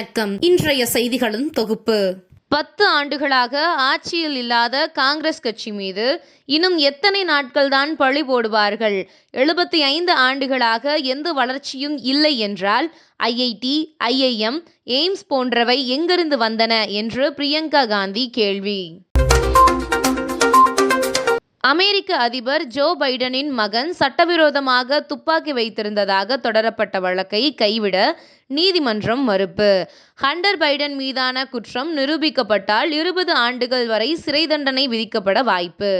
வணக்கம். இன்றைய செய்திகளின் தொகுப்பு. பத்து ஆண்டுகளாக ஆட்சியில் இல்லாத காங்கிரஸ் கட்சி மீது இன்னும் எத்தனை நாட்கள்தான் பழி போடுவார்கள்? எழுபத்தி ஐந்து ஆண்டுகளாக எந்த வளர்ச்சியும் இல்லை என்றால் ஐஐடி ஐஐஎம் எய்ம்ஸ் போன்றவை எங்கிருந்து வந்தன? என்று பிரியங்கா காந்தி கேள்வி. அமெரிக்க அதிபர் ஜோ பைடனின் மகன் சட்டவிரோதமாக துப்பாக்கி வைத்திருந்ததாக தொடரப்பட்ட வழக்கை கைவிட நீதிமன்றம் மறுப்பு. ஹண்டர் பைடன் மீதான குற்றம் நிரூபிக்கப்பட்டால் இருபது ஆண்டுகள் வரை சிறை தண்டனை விதிக்கப்பட வாய்ப்பு.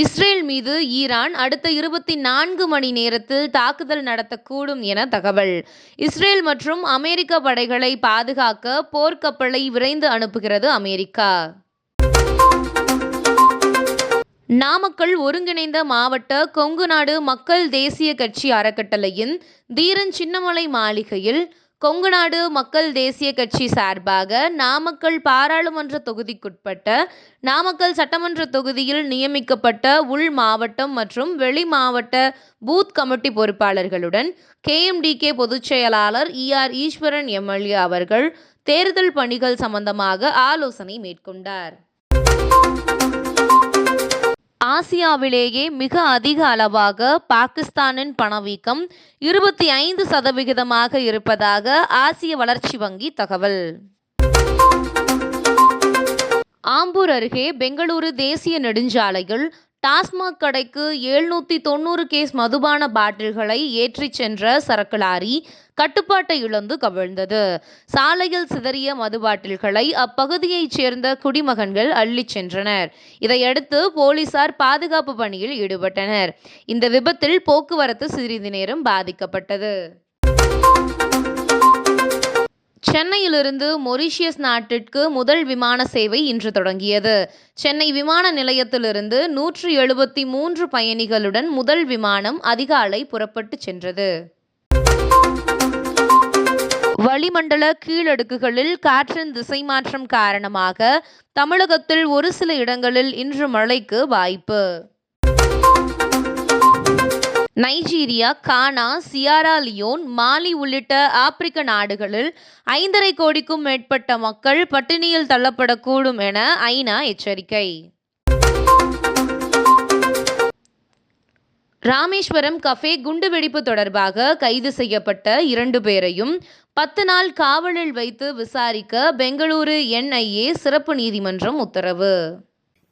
இஸ்ரேல் மீது ஈரான் அடுத்த இருபத்தி நான்கு மணி நேரத்தில் தாக்குதல் நடத்தக்கூடும் என தகவல். இஸ்ரேல் மற்றும் அமெரிக்க படைகளை பாதுகாக்க போர்க்கப்பலை விரைந்து அனுப்புகிறது அமெரிக்கா. நாமக்கல் ஒருங்கிணைந்த மாவட்ட கொங்கு நாடு மக்கள் தேசிய கட்சி அறக்கட்டளையின் தீரன் சின்னமலை மாளிகையில் கொங்குநாடு மக்கள் தேசிய கட்சி சார்பாக நாமக்கல் பாராளுமன்ற தொகுதிக்குட்பட்ட நாமக்கல் சட்டமன்ற தொகுதியில் நியமிக்கப்பட்ட உள் மாவட்டம் மற்றும் வெளி மாவட்ட பூத் கமிட்டி பொறுப்பாளர்களுடன் கேஎம்டிகே பொதுச் செயலாளர் இஆர் ஈஸ்வரன் எம்எல்ஏ அவர்கள் தேர்தல் பணிகள் சம்பந்தமாக ஆலோசனை மேற்கொண்டார். ஆசியாவிலேயே மிக அதிக அளவாக பாகிஸ்தானின் பணவீக்கம் இருபத்தி ஐந்து சதவிகிதமாக இருப்பதாக ஆசிய வளர்ச்சி வங்கி தகவல். ஆம்பூர் அருகே பெங்களூரு தேசிய நெடுஞ்சாலையில் டாஸ்மாக் கடைக்கு எழுநூற்றி தொண்ணூறு கேஸ் மதுபான பாட்டில்களை ஏற்றிச் சென்ற சரக்கு லாரி கட்டுப்பாட்டை இழந்து கவிழ்ந்தது. சாலையில் சிதறிய மது பாட்டில்களை அப்பகுதியைச் சேர்ந்த குடிமகன்கள் அள்ளிச் சென்றனர். இதையடுத்து போலீசார் பாதுகாப்பு பணியில் ஈடுபட்டனர். இந்த விபத்தில் போக்குவரத்து சிறிது நேரம் பாதிக்கப்பட்டது. சென்னையிலிருந்து மொரீஷியஸ் நாட்டிற்கு முதல் விமான சேவை இன்று தொடங்கியது. சென்னை விமான நிலையத்திலிருந்து நூற்று எழுபத்தி மூன்று பயணிகளுடன் முதல் விமானம் அதிகாலை புறப்பட்டு சென்றது. வளிமண்டல கீழடுக்குகளில் காற்றின் திசை மாற்றம் காரணமாக தமிழகத்தில் ஒரு சில இடங்களில் இன்று மழைக்கு வாய்ப்பு. Nigeria Ghana Sierra Leone Mali உள்ளிட்ட ஆப்பிரிக்க நாடுகளில் ஐந்தரை கோடிக்கும் மேற்பட்ட மக்கள் பட்டினியில் தள்ளப்படக்கூடும் என ஐநா எச்சரிக்கை. ராமேஸ்வரம் கஃபே குண்டுவெடிப்பு தொடர்பாக கைது செய்யப்பட்ட இரண்டு பேரையும் பத்து நாள் காவலில் வைத்து விசாரிக்க பெங்களூரு என்ஐஏ சிறப்பு நீதிமன்றம் உத்தரவு.